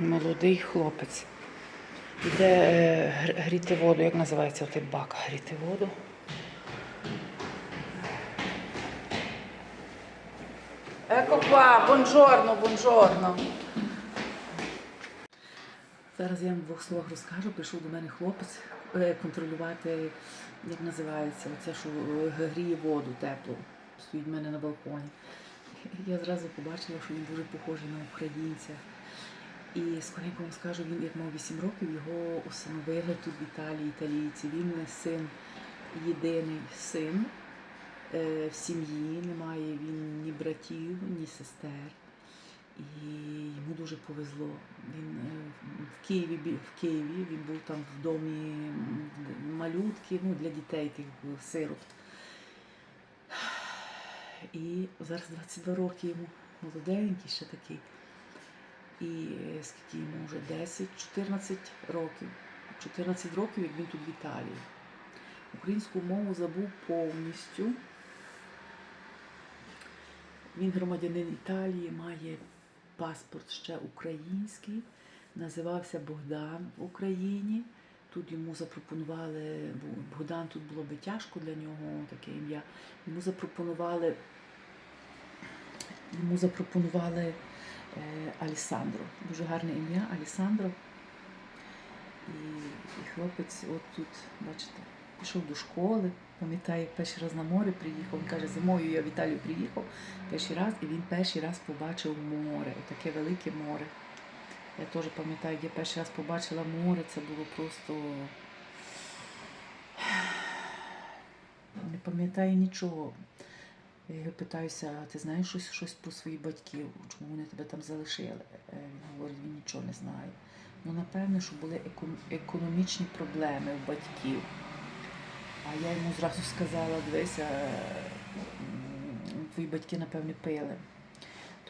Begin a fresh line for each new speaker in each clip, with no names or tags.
молодий хлопець. Іде е, гріти воду, як називається той бак гріти воду. Еко qua, buongiorno, buongiorno. Зараз я вам в двох словах розкажу. Прийшов до мене хлопець е, контролювати, як називається, оце, що е, гріє воду теплу. Стоїть в мене на балконі. Я зразу побачила, що він дуже похожий на українця. І скоренько вам скажу, він як мав 8 років, його усиновили тут в Італії італійці. Він син, єдиний син е, в сім'ї, немає він ні братів, ні сестер. І йому дуже повезло. Він е, в Києві в Києві він був там в домі малютки, ну для дітей тих був, сирот. І зараз 22 роки йому молоденький ще такий. І скільки йому вже 10-14 років. 14 років, як він тут в Італії. Українську мову забув повністю. Він громадянин Італії, має паспорт ще український, називався Богдан в Україні. Тут йому запропонували, бо Богдан тут було би тяжко для нього таке ім'я. Йому запропонували, йому запропонували Алісандро. Дуже гарне ім'я Алісандро. І, і хлопець от тут, бачите, пішов до школи, пам'ятає, перший раз на море приїхав. Він каже, зимою я в Італію приїхав перший раз, і він перший раз побачив море, таке велике море. Я теж пам'ятаю, я перший раз побачила море, це було просто. Не пам'ятаю нічого. Я його питаюся, а ти знаєш щось, щось про своїх батьків? Чому вони тебе там залишили? Е, Він говорить, він нічого не знає. Ну, напевно, що були економічні проблеми у батьків. А я йому зразу сказала, дивися, твої батьки, напевне, пили.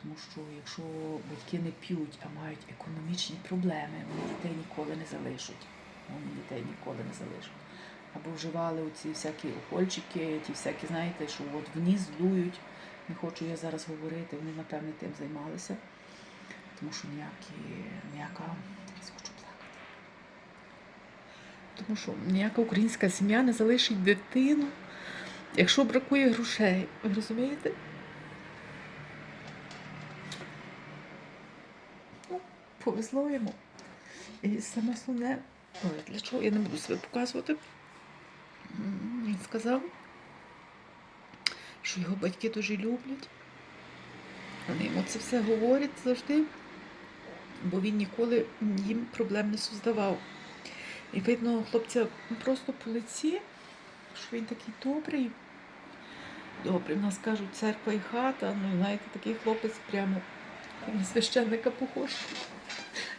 Тому що якщо батьки не п'ють, а мають економічні проблеми, вони дітей ніколи не залишать. Вони дітей ніколи не залишать. Або вживали оці всякі охольчики, ті всякі, знаєте, що от вниз дують. Не хочу я зараз говорити, вони, напевне, тим займалися. Тому що ніякі, ніяка. Зараз хочу плакати. Тому що ніяка українська сім'я не залишить дитину, якщо бракує грошей. Ви розумієте? Ну, повезло йому. І саме основне, для чого я не буду себе показувати. Сказав, що його батьки дуже люблять. Вони йому це все говорять завжди, бо він ніколи їм проблем не создавав. І видно хлопця просто по лиці, що він такий добрий. Добрий, в нас кажуть, церква і хата. Ну, знаєте, такий хлопець прямо на священника похож.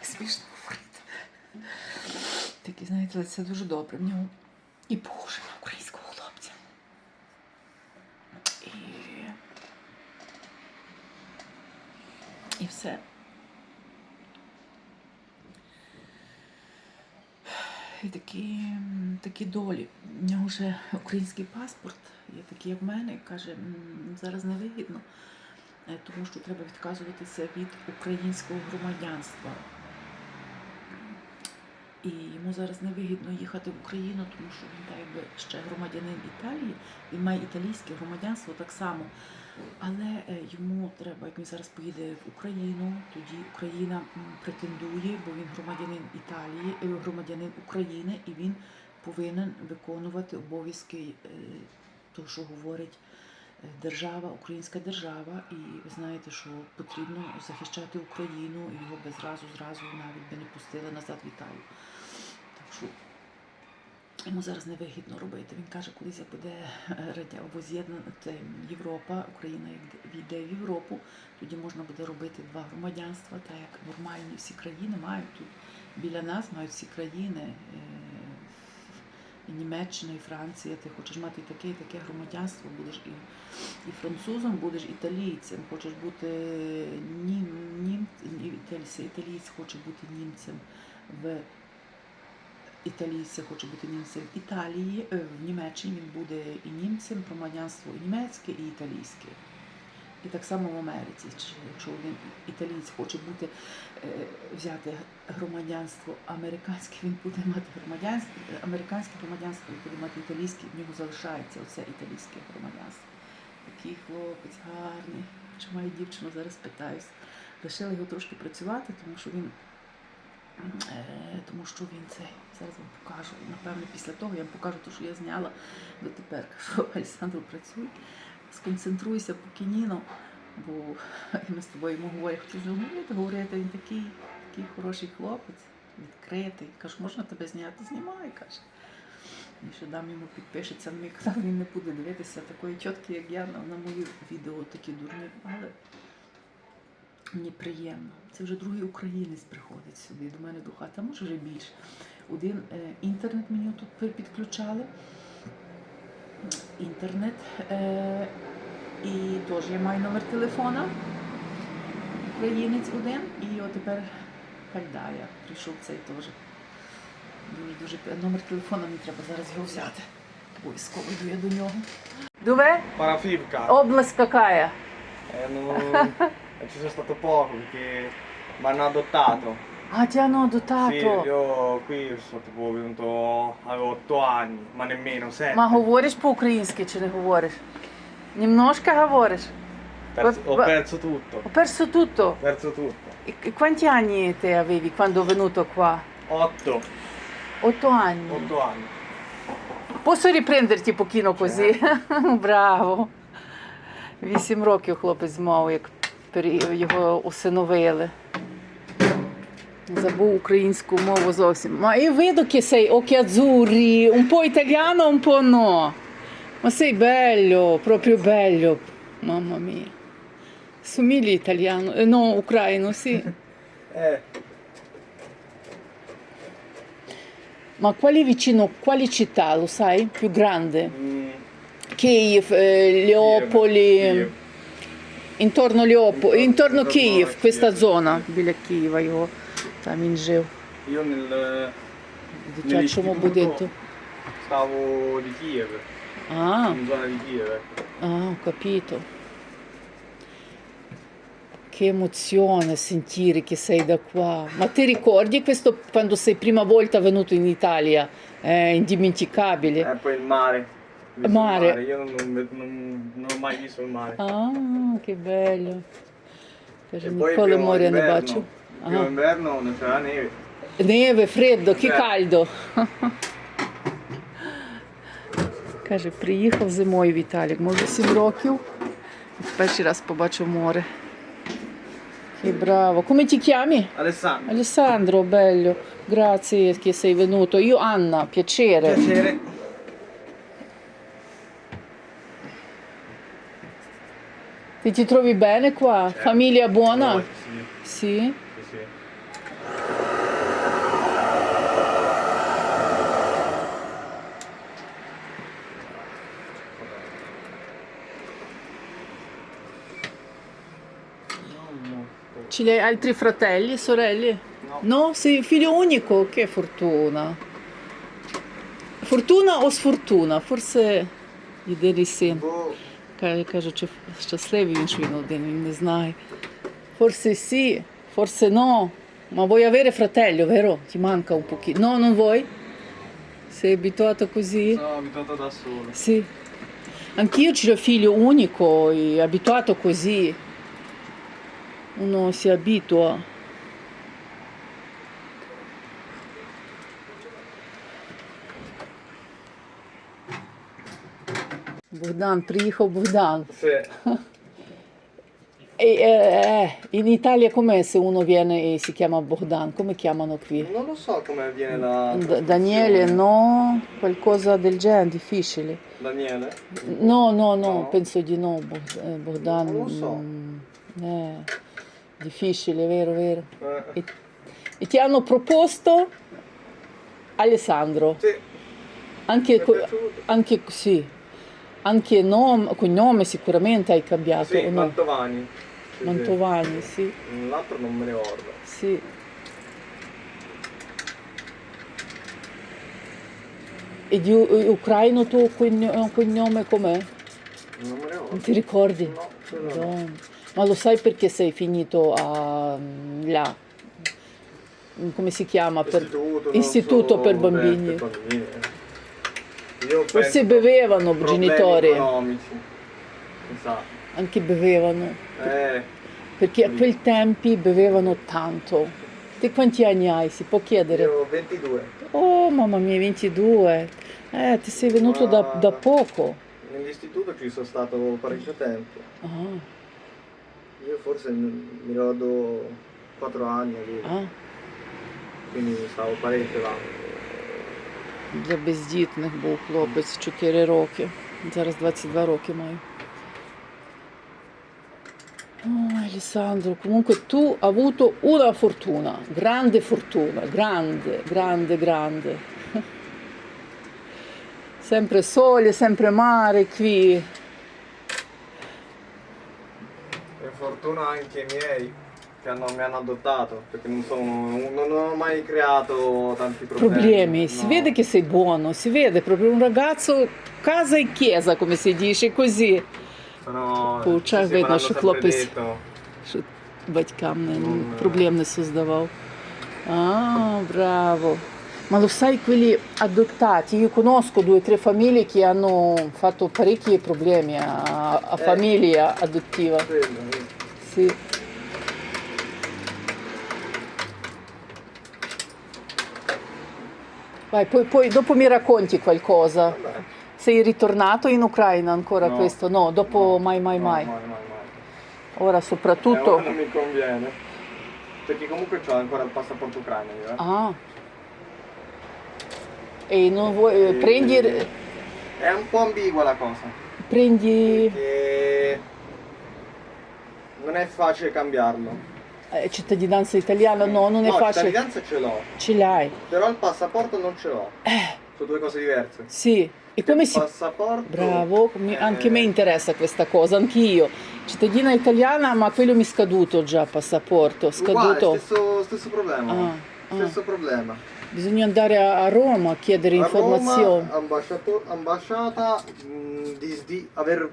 Смішно говорити. Такий, знаєте, лице дуже добре в нього. І похоже на українського хлопця. І, і все. І такі, такі долі. У нього вже український паспорт, є такий, як в мене, і каже, зараз не вигідно, е, тому що треба відказуватися від українського громадянства. І йому зараз не вигідно їхати в Україну, тому що він так якби ще громадянин Італії, він має італійське громадянство так само. Але е, йому треба, як він зараз поїде в Україну, тоді Україна претендує, бо він громадянин Італії, е, громадянин України, і він повинен виконувати обов'язки е, того, що говорить держава, українська держава. І ви знаєте, що потрібно захищати Україну, і його би зразу, зразу навіть би не пустили назад в Італію. Так що Йому зараз не вигідно робити. Він каже, колись як буде е, це Європа, Україна як війде в Європу, тоді можна буде робити два громадянства, так як нормальні всі країни мають тут біля нас, мають всі країни. І Німеччина, і Франція, ти хочеш мати таке, і таке громадянство, будеш і, і французом, будеш італійцем, хочеш бути нім, нім, італійці, італієць хоче бути німцем в італійця хоче бути німцем в Італії, е, в Німеччині він буде і німцем, громадянство і німецьке, і італійське. І так само в Америці, якщо один італієць хоче бути, е, взяти громадянство американське, він буде мати громадянство, американське громадянство, він буде мати італійське, в нього залишається оце італійське громадянство. Такий хлопець гарний. Чи має дівчину, зараз питаюсь. Лишили його трошки працювати, тому що він Е, тому що він цей зараз вам покажу. Напевно, після того я вам покажу те, що я зняла дотепер. Кажу, Олександр, працюй, сконцентруйся по кініно, бо ми з тобою йому говорю, я хотів говорити, він такий, такий хороший хлопець, відкритий. Кажу, можна тебе зняти? Знімай, каже. І що дам йому підпишеться на мій канал, він не буде дивитися такої тітки, як я, на, на мої відео такі дурні. Але Мені приємно. Це вже другий українець приходить сюди до мене до хати, а може вже більше. Один е, інтернет мені тут підключали. Інтернет. Е, і теж я маю номер телефона. Українець один. І от тепер Кальдая прийшов цей теж. Дуже дуже номер телефона мені треба зараз його взяти. Обов'язково йду я до нього. Дове?
Parafivka.
Область какая?
Eh, non- Ci sono stato poco perché mi
А, ti hanno adottato.
Sì, io qui sono tipo venuto avevo 8 anni, ma nemmeno 7.
Ма говориш по-українськи чи не говориш? Немножко говориш?
Perso- ho perso tutto.
Ho perso tutto.
Ho perso tutto.
E e quanti anni te avevi quando è venuto qua?
8.
Otto anni.
8 anni.
Posso riprenderti pochino così? Браво. Вісім років хлопець мав, як його усиновили. Забув українську мову зовсім. Ma io vedo che sei occhi azzurri, un po' italiano, un po' no. Ma sei bello, proprio bello. Mamma mia. Somigli italiano, eh, no, ucraino, sì.
Eh,
Ma quali vicino, quali città, lo sai? Più grande?
mm,
Kiev, eh, Leopoli.
Kiev.
Intorno Leopo, intorno
Intorno
Київ,
a
questa
Kiev.
зона біля Києва його там він жив
Io nel,
в дитячому
nell'istituto
будинку.
stavo di Kiev,
Ah,
in zona di Kiev. ecco.
ah, ho capito. Che emozione sentire che sei da qua. Ma ti ricordi questo quando sei prima volta venuto in Italia? È indimenticabile.
E poi il mare. Ho visto il
Mare.
Io non, non- non- non ho mai visto il mare.
Ah, che bello. Каже,
E poi
ніколи
primo
моря не
inverno,
бачив.
il primo
Ага.
inverno non c'era neve.
Neve, freddo, che
Eh.
caldo. Каже, приїхав зимою Віталік, може 7 років. Перший раз побачив море. Che bravo. Come ti chiami?
Alessandro.
Alessandro, bello. Grazie che sei venuto. Io Anna, piacere.
Piacere.
Ti, ti trovi bene qua?
Certo.
Famiglia buona?
Sì,
Sì.
sì, no.
Ce li hai altri fratelli, sorelle?
No.
No, sei figlio unico? Che fortuna. Fortuna o sfortuna? Forse єдиний син.
Boh,
Каже, каже, чи щасливий він, що він один, він не знає. Forse sì, forse no. Ma vuoi avere fratello, vero? Ti manca un pochino. No, non vuoi? Sei abituato così?
sono abituato da solo.
Sì. Anch'io ce l'ho figlio unico e abituato così. Uno si abitua. Богдан, приїхав Богдан.
Sì.
E, eh, eh, in Italia com'è se uno viene e si chiama Bogdan? Come chiamano qui?
Non lo so come avviene la
D- Daniele, no? Qualcosa del genere, difficile.
Daniele?
No, no, no,
No?
penso di no, Bog- eh, Bogdan.
Non lo so.
mm, eh, difficile, vero, vero.
Eh,
E, e ti hanno proposto Alessandro,
sì,
anche, anche sì, anche nome, cognome sicuramente hai cambiato,
Sì,
no?
Mantovani. Sì, sì.
Mantovani, sì,
L'altro non me ne ricordo.
sì. E di u- ucraino tuo cogno- cognome com'è?
Non me ne ricordo.
Non ti ricordi?
No. No.
Ma lo sai perché sei finito a là? Come si chiama? Per...
Istituto, non
Istituto
so,
per bambini.
per bambini.
Forse bevevano i genitori,
economici. Sa.
anche bevevano,
Eh,
perché a quei tempi bevevano tanto. Te quanti anni hai? Si può chiedere?
io 22.
Oh mamma mia, 22. Eh, ti sei venuto da, da poco.
Nell'istituto ci sono stato parecchio tempo.
Ah,
forse m- mi ricordo 4 anni lì,
ah.
quindi stavo parecchio là.
Для бездітних був хлопець 4 роки. Зараз 22 роки маю. Oh, Alessandro, comunque tu hai avuto una fortuna, grande fortuna, grande, grande, grande. Sempre sole, sempre mare qui.
fortuna anche i miei che hanno- mi hanno adottato, perché non, sono, non ho mai creato tanti problemi.
Problemi. Si vede che sei buono, si vede proprio un ragazzo casa e chiesa, come si dice, così.
Sono,
По очах
sì,
видно, що хлопець що батькам не,
Ну,
проблем не создавав. Ah, bravo. Ma lo sai quelli adottati? Io conosco due o tre famiglie che hanno fatto parecchi problemi a, a
Eh.
famiglia adottiva.
Quello, eh.
Sì. Vai, poi, poi dopo mi racconti qualcosa.
Vabbè.
Sei ritornato in Ucraina ancora
No.
questo? No, dopo
No,
mai mai
no,
mai.
mai, mai, mai.
Ora
Eh,
soprattutto...
ora non mi conviene. Perché comunque ho ancora il passaporto ucraino eh.
Ah. E non vuoi... eh, Prendi...
È un po' ambigua la cosa.
prendi
Perché non è facile cambiarlo.
eh, cittadinanza italiana? No, non è
no,
facile.
cittadinanza ce l'ho,
Ce l'hai.
però il passaporto non ce l'ho.
Eh.
Sono due cose diverse.
Sì. E come
il
si...
passaporto
Bravo,
eh,
anche a me interessa questa cosa, anch'io. Cittadina italiana, ma quello mi è scaduto già, passaporto,
Uguale,
scaduto.
stesso, stesso problema.
Ah, ah.
Stesso problema.
Bisogna andare a Roma a chiedere
A
informazioni.
Roma, ambasciata mh, di, di aver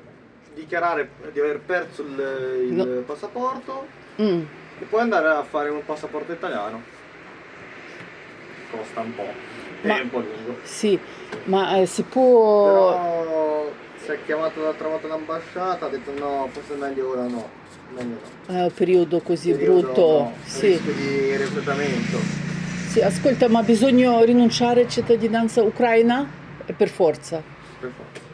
dichiarare di aver perso il, il
No.
passaporto
Mm.
e poi andare a fare un passaporto italiano. Costa un po'.
Ma-
È un po' lungo.
Sì, ma eh, si può...
Però si è chiamato l'altra volta l'ambasciata, ha detto no, forse è meglio ora no. Meglio no.
È un periodo così
Periodo
brutto.
no,
Sì.
Di reclutamento.
sì, ascolta, ma bisogna rinunciare a cittadinanza ucraina? Eh, Per forza.
Per forza.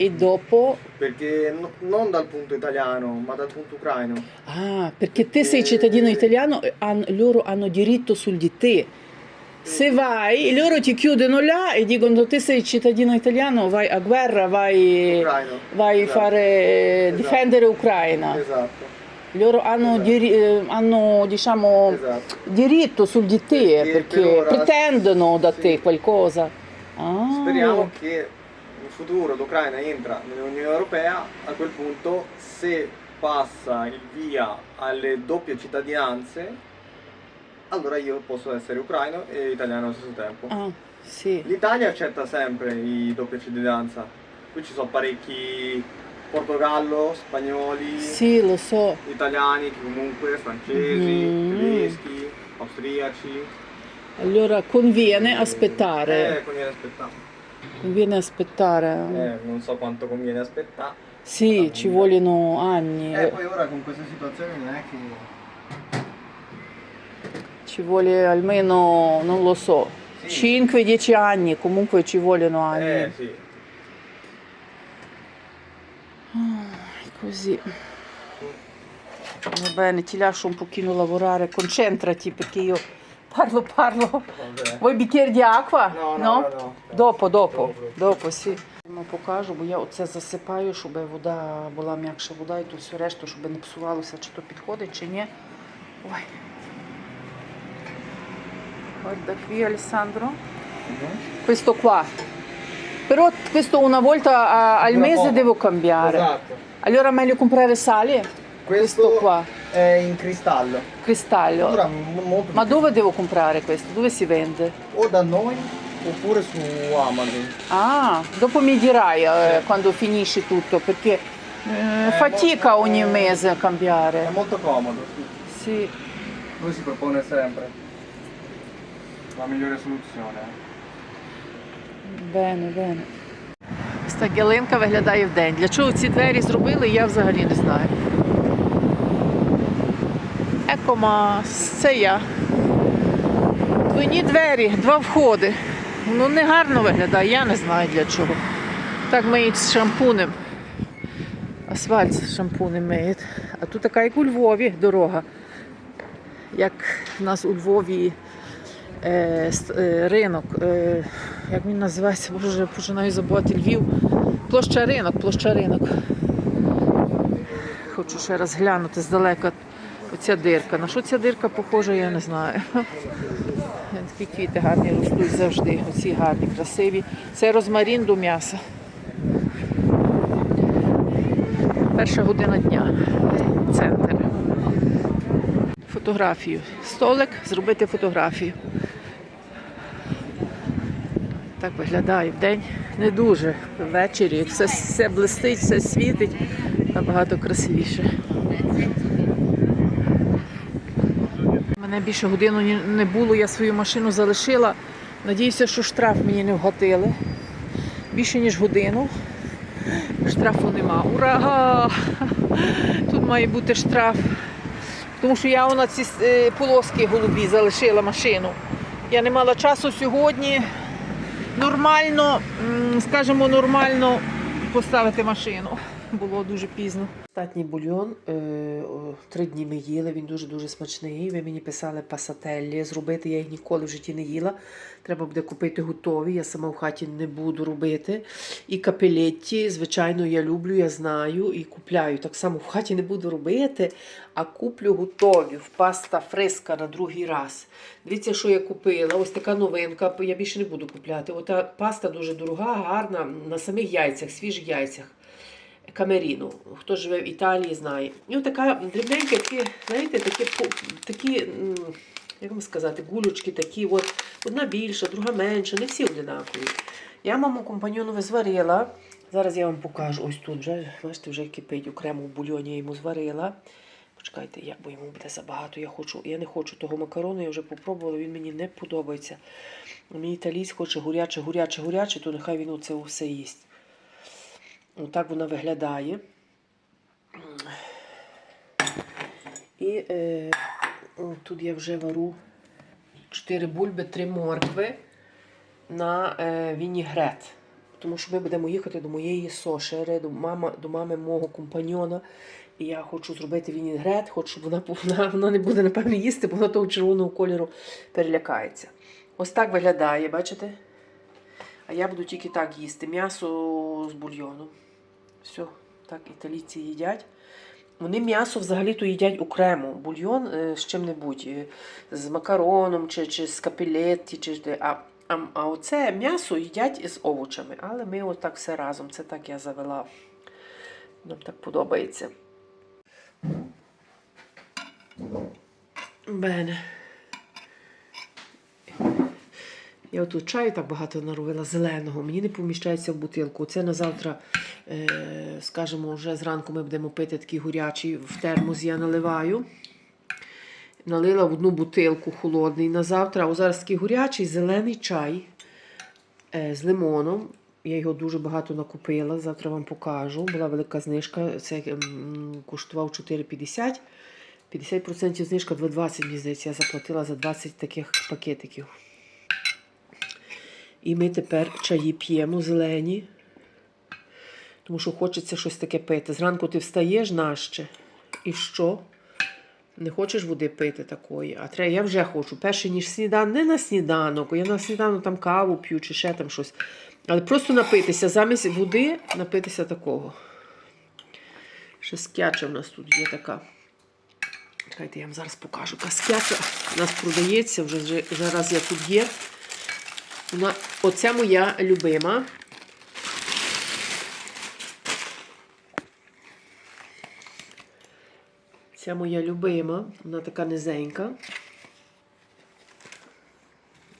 E dopo...
Perché no- non dal punto italiano, ma dal punto ucraino.
Ah, perché te sei cittadino italiano, e han- loro hanno diritto su di te. Se vai, loro ti chiudono là e dicono te sei cittadino italiano, vai a guerra, vai,
Ucraino.
vai a
Esatto.
fare,
Esatto.
difendere Ucraina.
Esatto.
Loro hanno,
Esatto.
diri- eh, hanno diciamo,
Esatto.
diritto su di te
Perché
perché
per ora-
pretendono da
sì.
te qualcosa. Ah.
Speriamo che futuro l'Ucraina entra nell'Unione Europea, a quel punto se passa il via alle doppie cittadinanze, allora io posso essere ucraino e italiano allo stesso tempo.
Ah, sì.
L'Italia accetta sempre i doppia cittadinanza. Qui ci sono parecchi Portogallo, spagnoli,
Sì, lo so.
italiani che comunque, francesi,
Mhm.
tedeschi, austriaci.
Allora conviene
Eh,
aspettare.
conviene aspettare.
Conviene aspettare.
Eh, non so quanto conviene aspettare.
Sì, ci vogliono anni.
Eh, poi ora con questa situazione non è che...
Ci vuole almeno, non lo so,
Sì.
5-10 anni, comunque ci vogliono anni.
Eh, sì.
Così. Va bene, ti lascio un pochino lavorare, concentrati perché io parlo, parlo. Vuoi bicchiere di acqua?
No, no, no, no. Добре.
доpo, сі. Ну, покажу, бо я оце засипаю, щоб вода була м'якша вода і то все решту, щоб не псувалося, чи то підходить, чи ні. Ой. Guarda qui Alessandro. Questo qua. Però questo una volta al mese devo cambiare.
Esatto.
Allora meglio comprare sale? Questo qua,
è in cristallo.
cristallo.
Dura m- molto
Ma
di più.
dove devo comprare questo? Dove si vende?
O da noi oppure su Amazon.
Ah, dopo mi dirai eh,
Sì.
quando finisci tutto, perché
Eh, fatica ogni mese a
È
cambiare.
molto comodo, sì.
Sì.
Lui si propone sempre la migliore soluzione.
Bene, bene. Ось так ялинка виглядає в день. Для чого ці двері зробили, я взагалі не знаю. Екомас, це я. Двойні двері, два входи. Ну не гарно виглядає, я не знаю для чого. Так миють з шампунем. Асфальт з шампунем миють. А тут така, як у Львові, дорога. Як в нас у Львові е, е, ринок. Е, як він називається? Боже, починаю забувати Львів. Площа ринок, площа ринок. Хочу ще раз глянути здалека. Оця дирка. На що ця дирка похожа, я не знаю. Такі квіти гарні ростуть завжди. Оці гарні, красиві. Це розмарін до м'яса. Перша година дня. Центр. Фотографію. Столик, зробити фотографію. Так виглядає вдень. Не дуже. Ввечері все, все блистить, все світить. Набагато красивіше. Мене більше годину не було, я свою машину залишила. Надіюся, що штраф мені не вгатили. Більше ніж годину. Штрафу нема. Ура! Тут має бути штраф. Тому що я на ці е, полоски голубі залишила машину. Я не мала часу сьогодні нормально, скажімо, нормально поставити машину. Було дуже пізно. Остатній бульйон. е, Три дні ми їли, він дуже-дуже смачний. Ви мені писали пасателі зробити, я їх ніколи в житті не їла. Треба буде купити готові, я сама в хаті не буду робити. І капелетті, звичайно, я люблю, я знаю і купляю. Так само в хаті не буду робити, а куплю готові в паста фриска на другий раз. Дивіться, що я купила. Ось така новинка. Я більше не буду купляти. Ота паста дуже дорога, гарна на самих яйцях, свіжих яйцях. Камеріну. Хто живе в Італії, знає. І отака дрібненька, такі, знаєте, такі, такі як вам сказати, гулючки такі. От, одна більша, друга менша, не всі одинакові. Я маму компаньйонове зварила. Зараз я вам покажу. Ось тут вже, бачите, вже кипить окремо в бульйоні я йому зварила. Почекайте, я, бо йому буде забагато. Я хочу, я не хочу того макарону, я вже попробувала, він мені не подобається. Мій італійсь хоче гуряче, гуряче, гуряче, то нехай він оце все їсть. Отак вона виглядає. І е, тут я вже вару 4 бульби, 3 моркви на е, вінігрет. Тому що ми будемо їхати до моєї сошери, до, мама, до мами мого компаньйона. І я хочу зробити вінігрет, хочу, щоб вона, вона, вона не буде, напевно, їсти, бо вона того червоного кольору перелякається. Ось так виглядає, бачите? А я буду тільки так їсти. М'ясо з бульйоном. Все, так італійці їдять. Вони м'ясо взагалі-то їдять окремо. Бульйон е, з чим-небудь, е, з макароном чи, чи з капелетті, чи. А, а, а оце м'ясо їдять із овочами. Але ми отак все разом. Це так я завела. Нам так подобається. Бене. Я отут чаю так багато наробила зеленого, мені не поміщається в бутилку. Це на завтра, е, скажімо, вже зранку ми будемо пити такий гурячий в термос я наливаю. Налила в одну бутилку холодний на завтра. А зараз такий гурячий зелений чай е, з лимоном. Я його дуже багато накупила. Завтра вам покажу. Була велика знижка. Це коштував 4,50. 50% знижка 2,20, мені здається, я заплатила за 20 таких пакетиків. І ми тепер чаї п'ємо зелені, тому що хочеться щось таке пити. Зранку ти встаєш наще. І що? Не хочеш води пити такої, а треба, я вже хочу. Перше, ніж сніданок, не на сніданок, я на сніданок там каву п'ю чи ще там щось. Але просто напитися, замість води напитися такого. Ще скяча в нас тут є така. Чекайте, я вам зараз покажу. Яка скяча у нас продається, вже, вже я тут є. Оця моя любима. Ця моя любима, вона така низенька.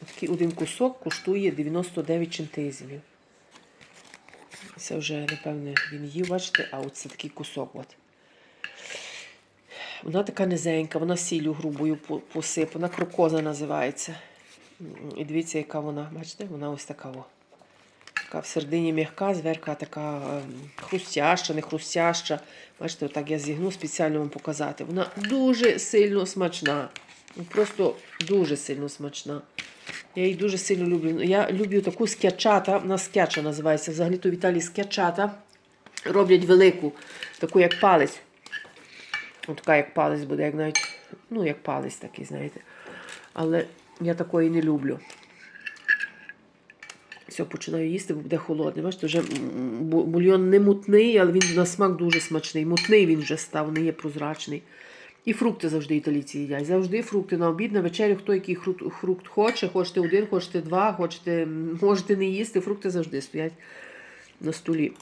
Такий один кусок коштує 99 чентизмів. Це вже, напевне, він їв, бачите, а от це такий кусок. От. Вона така низенька, вона сіллю грубою по- посипана, крокоза називається. І дивіться, яка вона, бачите, вона ось така. О. Така в середині м'яка, зверху така ем, хрустяща, не хрустяща. Бачите, отак я зігну спеціально вам показати. Вона дуже сильно смачна. Ну, Просто дуже сильно смачна. Я її дуже сильно люблю. Я люблю таку скячата, вона скяча називається. Взагалі то в Італії скячата. Роблять велику, таку як палець. Ось така як палець буде, як навіть, ну, як палець такий, знаєте. Але я такої не люблю. Все, починаю їсти, бо буде холодний. Бачите, вже бульйон не мутний, але він на смак дуже смачний. Мутний він вже став, не є прозрачний. І фрукти завжди італійці їдять. Завжди фрукти на обід, на вечерю, хто який фрукт, фрукт хоче, хочете один, хочете два, хочете, можете не їсти, фрукти завжди стоять на столі.